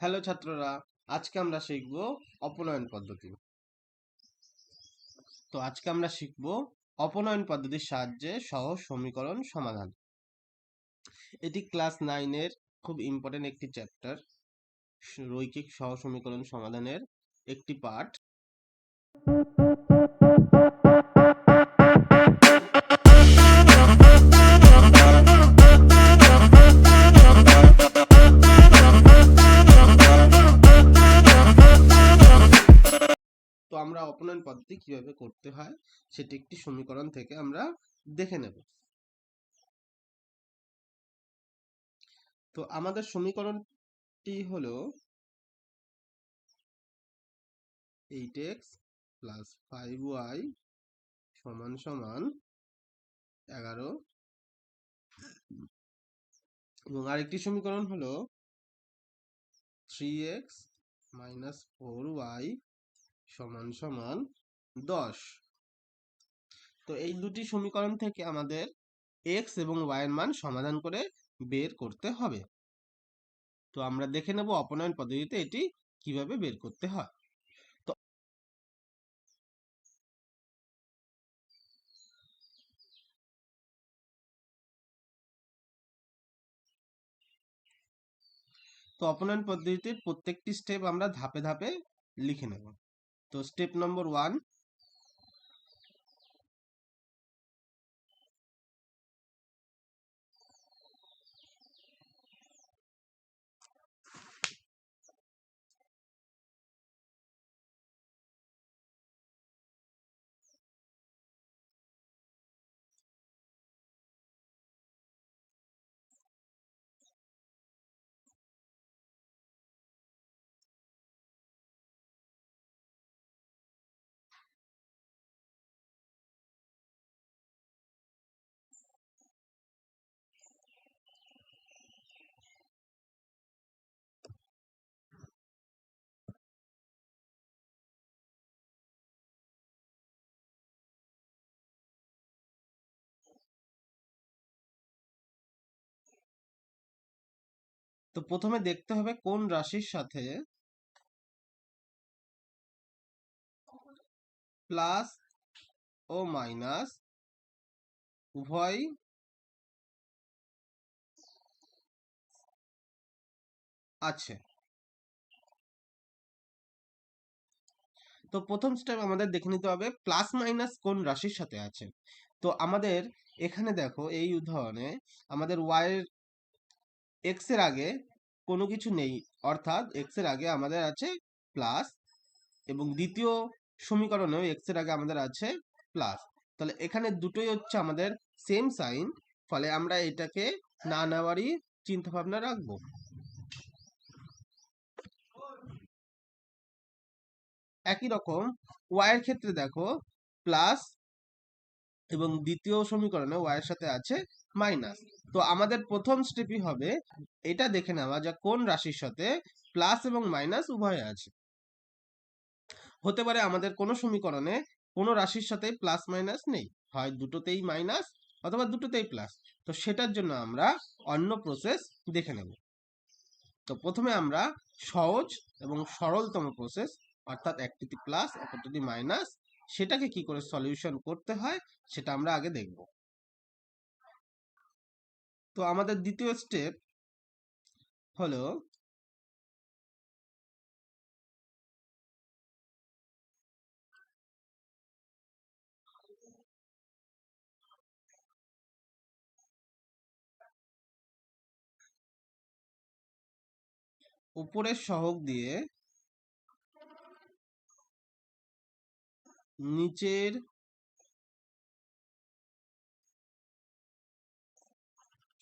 Hello ছাত্ররা। আজকে আমরা শিখব অপনয়ন পদ্ধতি। তো আজকে আমরা শিখব অপনয়ন পদ্ধতির সাহায্যে সহজ সমীকরণ সমাধান। এটি ক্লাস নাইনের খুব ইম্পর্টেন্ট একটি চ্যাপ্টার রৈখিক সহ সমীকরণ সমাধানের একটি পার্ট কীভাবে করতে হয়, সেটি একটি সমীকরণ থেকে আমরা দেখে নেব। তো আমাদের সমীকরণটি হলো eight X plus five Y সমান সমান এগারো। এবং আরেকটি সমীকরণ হলো three X minus four Y সমান সমান দশ। তো এই দুটি সমীকরণ থেকে আমাদের এক্স এবং ওয়াই এর মান সমাধান করে বের করতে হবে। তো আমরা দেখে নেব অপনয়ন পদ্ধতিতে এটি কীভাবে বের করতে হয়। তো তো অপনয়ন পদ্ধতির প্রত্যেকটি স্টেপ আমরা ধাপে ধাপে লিখে নেব। তো স্টেপ নম্বর ওয়ান তো প্রথমে দেখতে হবে কোন রাশির সাথে প্লাস ও মাইনাস উভয় আছে। তো প্রথম স্টেপ আমাদের দেখে নিতে হবে প্লাস মাইনাস কোন রাশির সাথে আছে। তো আমাদের এখানে দেখো এই উদাহরণে আমাদের ওয়াই এক্সের আগে কোনো কিছু নেই। অর্থাৎ এক্সের আগে আমাদের আছে প্লাস এবং দ্বিতীয় সমীকরণেও এক্সের আগে আমাদের আছে প্লাস তাহলে এখানে দুটোই হচ্ছে আমাদের সেম সাইন ফলে আমরা এটাকে না নেওয়ারই চিন্তা ভাবনা রাখব। একই রকম ওয়াই এর ক্ষেত্রে দেখো প্লাস এবং দ্বিতীয় সমীকরণে ওয়াই এর সাথে আছে মাইনাস তো আমাদের প্রথম স্টেপই হবে, এটা দেখে নেওয়া যে কোন রাশির সাথে প্লাস এবং মাইনাস উভয় আছে। হতে পারে আমাদের কোনো সমীকরণে কোনো রাশির সাথে প্লাস মাইনাস নেই, হয় দুটোতেই মাইনাস অথবা দুটোতেই প্লাস তো সেটার জন্য আমরা অন্য প্রসেস দেখে নেব। তো প্রথমে আমরা সহজ এবং সরলতম প্রসেস অর্থাৎ একটিতে প্লাস অপরটিতে মাইনাস সেটাকে কি করে সলিউশন করতে হয়, সেটা আমরা আগে দেখব। তো আমাদের দ্বিতীয় স্টেপ হলো উপরের সহগ দিয়ে নিচের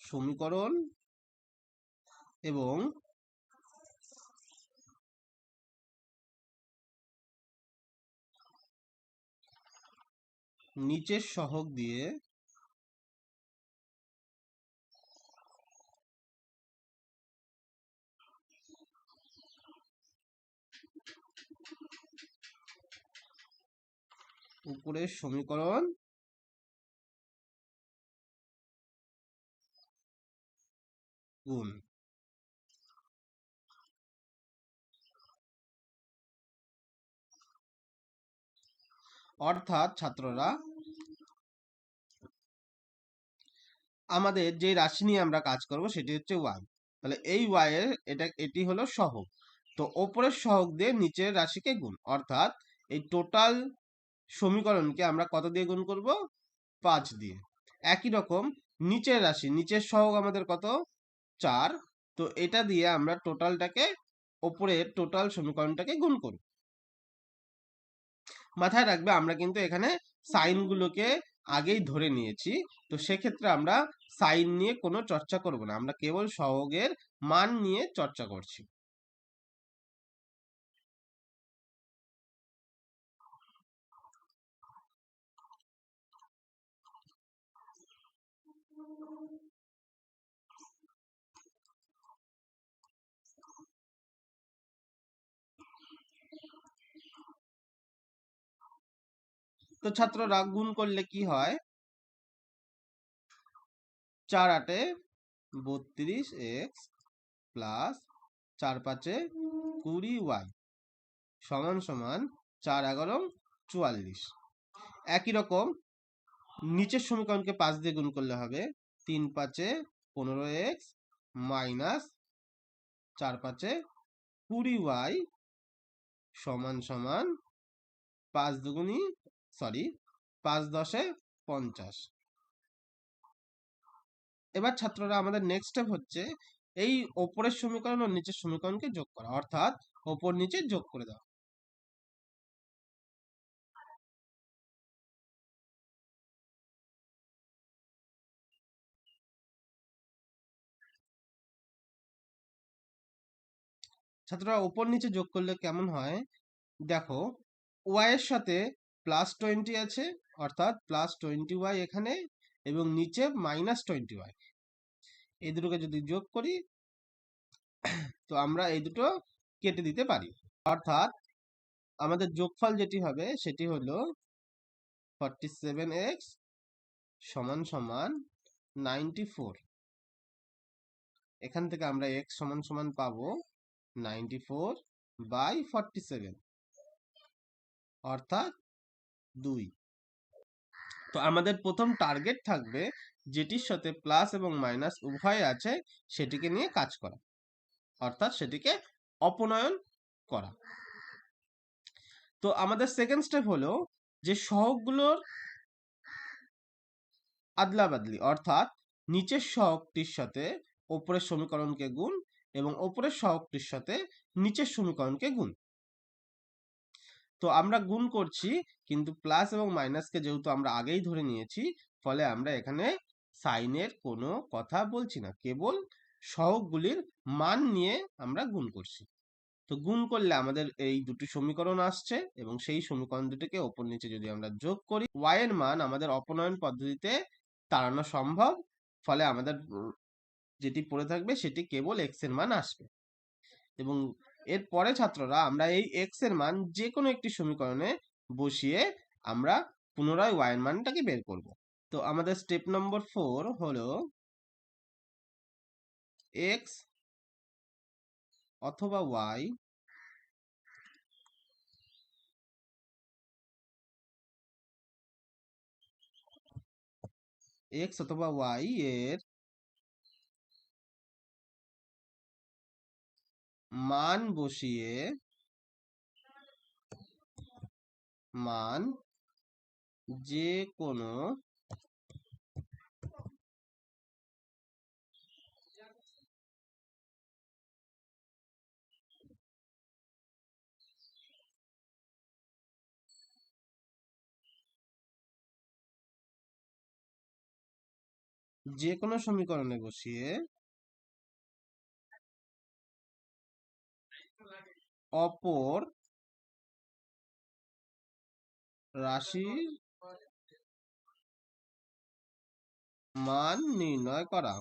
সমীকরণ এবং নিচের সহগ দিয়ে উপরের সমীকরণ গুণ অর্থাৎ ছাত্ররা, আমাদের যে রাশি নিয়ে আমরা কাজ করব সেটি হচ্ছে ওয়াই তাহলে এই ওয়াই এর এটা, এটি হলো সহগ। তো ওপরের সহগ দিয়ে নিচের রাশিকে গুণ। অর্থাৎ এই টোটাল সমীকরণকে আমরা কত দিয়ে গুণ করব? পাঁচ দিয়ে। একই রকম নিচের রাশি, নিচের সহগ আমাদের কত? চার, তো এটা দিয়ে আমরা টোটালটাকে ওপরের টোটাল সমীকরণটাকে গুণ করব মাথায় রাখবে আমরা কিন্তু এখানে সাইনগুলোকে আগেই ধরে নিয়েছি, তো সেক্ষেত্রে আমরা সাইন নিয়ে কোনো চর্চা করব না। আমরা কেবল সহগের মান নিয়ে চর্চা করছি। তো ছাত্ররা গুণ করলে কি হয়? চার আটে বত্রিশ এক্স প্লাস চার পাঁচে কুড়ি ওয়াই সমান সমান চার এগারো চুয়াল্লিশ। একই রকম নিচের সমীকরণকে পাঁচ দিয়ে গুণ করলে হবে তিন পাঁচে পনেরো এক্স মাইনাস চার পাঁচে কুড়ি ওয়াই সমান সমান পাঁচ দুগুণি সরি, পাঁচ দশে পঞ্চাশ। এবার ছাত্ররা আমাদের নেক্সট স্টেপ হচ্ছে এই ওপরের সমীকরণ ও নিচের সমীকরণকে যোগ করা। অর্থাৎ ওপর নিচে যোগ করে দাও ছাত্ররা ওপর নিচে যোগ করলে কেমন হয়? দেখো ওয়াই এর সাথে প্লাস টোয়েন্টি আছে, অর্থাৎ প্লাস টোয়েন্টি ওয়াই এখানে এবং নিচে মাইনাস টোয়েন্টি ওয়াই এই দুটোকে যদি যোগ করি, তো আমরা এই দুটো কেটে দিতে পারি। অর্থাৎ আমাদের যোগফল যেটি হবে, সেটি হলো ফর্টি সেভেন এক্স সমান সমান নাইনটি ফোর এখান থেকে আমরা এক্স সমান সমান পাবো ninety four by forty seven অর্থাৎ দুই। তো আমাদের প্রথম টার্গেট থাকবে যেটির সাথে প্লাস এবং মাইনাস উভয় আছে, সেটিকে নিয়ে কাজ করা। অর্থাৎ সেটিকে অপনয়ন করা। তো আমাদের সেকেন্ড স্টেপ হলো যে সহগগুলোর আদলা বাদলি অর্থাৎ নিচের সহগটির সাথে ওপরের সমীকরণকে গুণ এবং ওপরের সহগটির সাথে নিচের সমীকরণকে গুণ। তো আমরা গুণ করছি, কিন্তু প্লাস এবং মাইনাসকে যেহেতু আমরা আগেই ধরে নিয়েছি, ফলে আমরা এখানে সাইনের কোনো কথা বলছি না, কেবল সহগগুলির মান নিয়ে আমরা গুণ করছি। তো গুণ করলে আমাদের এই দুটি সমীকরণ আসছে এবং সেই সমীকরণ দুটিকে ওপর নিচে যদি আমরা যোগ করি ওয়াই এর মান আমাদের অপনয়ন পদ্ধতিতে তাড়ানো সম্ভব, ফলে আমাদের যেটি পড়ে থাকবে সেটি কেবল এক্সের মান আসবে। এবং এর পরে ছাত্ররা আমরা এই এক্সের মান যে কোনো একটি সমীকরণে বসিয়ে আমরা পুনরায় ওয়াই এর মানটাকে বের করব। তো আমাদের স্টেপ নম্বর ফোর হলো এক্স অথবা ওয়াই এক্স অথবা ওয়াই এর মান বসিয়ে মান যে কোনো যে কোনো সমীকরণে বসিয়ে অপর রাশির মান নির্ণয় করা।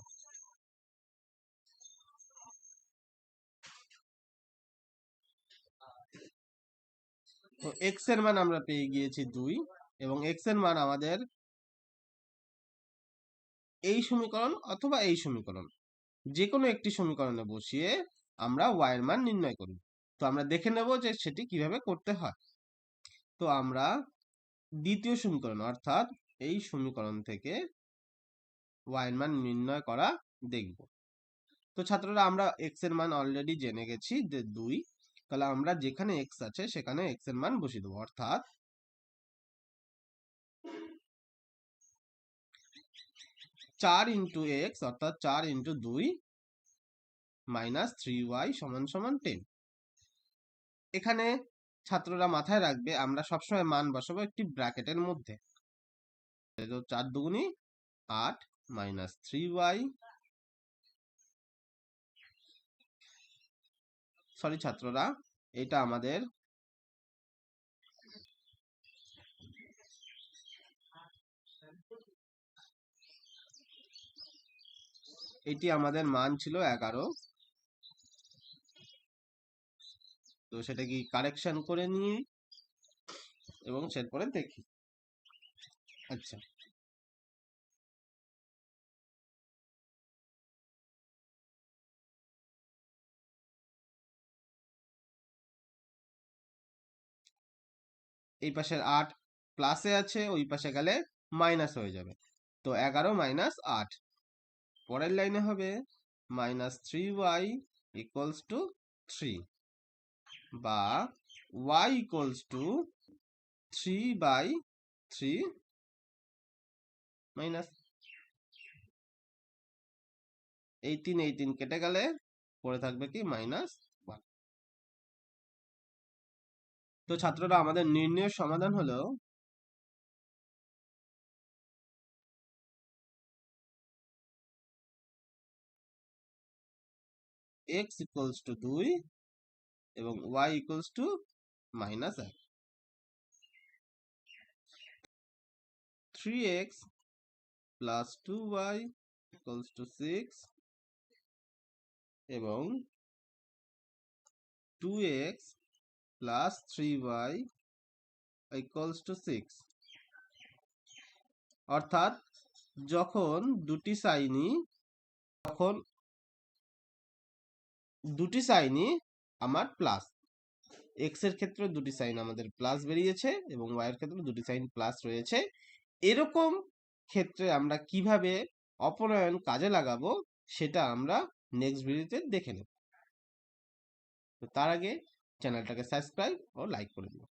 তো এক্সের মান আমরা পেয়ে গিয়েছি দুই এবং এক্সের মান আমাদের এই সমীকরণ অথবা এই সমীকরণ। যে কোনো একটি সমীকরণে বসিয়ে আমরা ওয়াই এর মান নির্ণয় করব তো আমরা দেখে নেব যে সেটি কীভাবে করতে হয়। তো আমরা দ্বিতীয় সমীকরণ, অর্থাৎ এই সমীকরণ থেকে ওয়াই এর মান নির্ণয় করা দেখব। তো ছাত্ররা, আমরা এক্সের মান অলরেডি জেনে গেছি যে দুই। তাহলে আমরা যেখানে এক্স আছে সেখানে এক্সের মান বসিয়ে দেবো, অর্থাৎ চার ইন্টু এক্স অর্থাৎ চার ইন্টু দুই মাইনাস থ্রি ওয়াই সমান সমান টেন এখানে ছাত্ররা মাথায় রাখবে, আমরা সবসময় মান বসাবো একটি ব্র্যাকেটের মধ্যে। চার দুগুনি আট মাইনাস থ্রি ওয়াই সরি ছাত্ররা, এটা আমাদের এটি আমাদের মান ছিল এগারো। তো সেটা কি কারেকশন করে নিয়ে এবং সেরপরে দেখি। আচ্ছা। এই পাশের আট প্লাসে আছে, ওই পাশে গেলে মাইনাস হয়ে যাবে। তো এগারো মাইনাস আট। পরের লাইনে হবে minus three Y equals to three বা y equals to three by three minus এই তিন এই তিন কেটে গেলে পড়ে থাকবে কি? মাইনাস ওয়ান তো ছাত্ররা, আমাদের নির্ণয়ের সমাধান হলো x ইকুয়ালস টু দুই এবং y ইকুয়ালস টু মাইনাস এক three X plus two Y equals to six এবং two X plus three Y equals to six অর্থাৎ যখন দুটি সাইনই তখন দুটি সাইনই আমার প্লাস এক্সের ক্ষেত্রে দুটি সাইন আমাদের প্লাস বেরিয়েছে এবং ওয়াই এর ক্ষেত্রে দুটি সাইন প্লাস রয়েছে। এরকম ক্ষেত্রে আমরা কীভাবে অপনয়ন কাজে লাগাবো সেটা আমরা নেক্সট ভিডিওতে দেখে নেব। তো তার আগে চ্যানেলটাকে সাবস্ক্রাইব ও লাইক করে দিন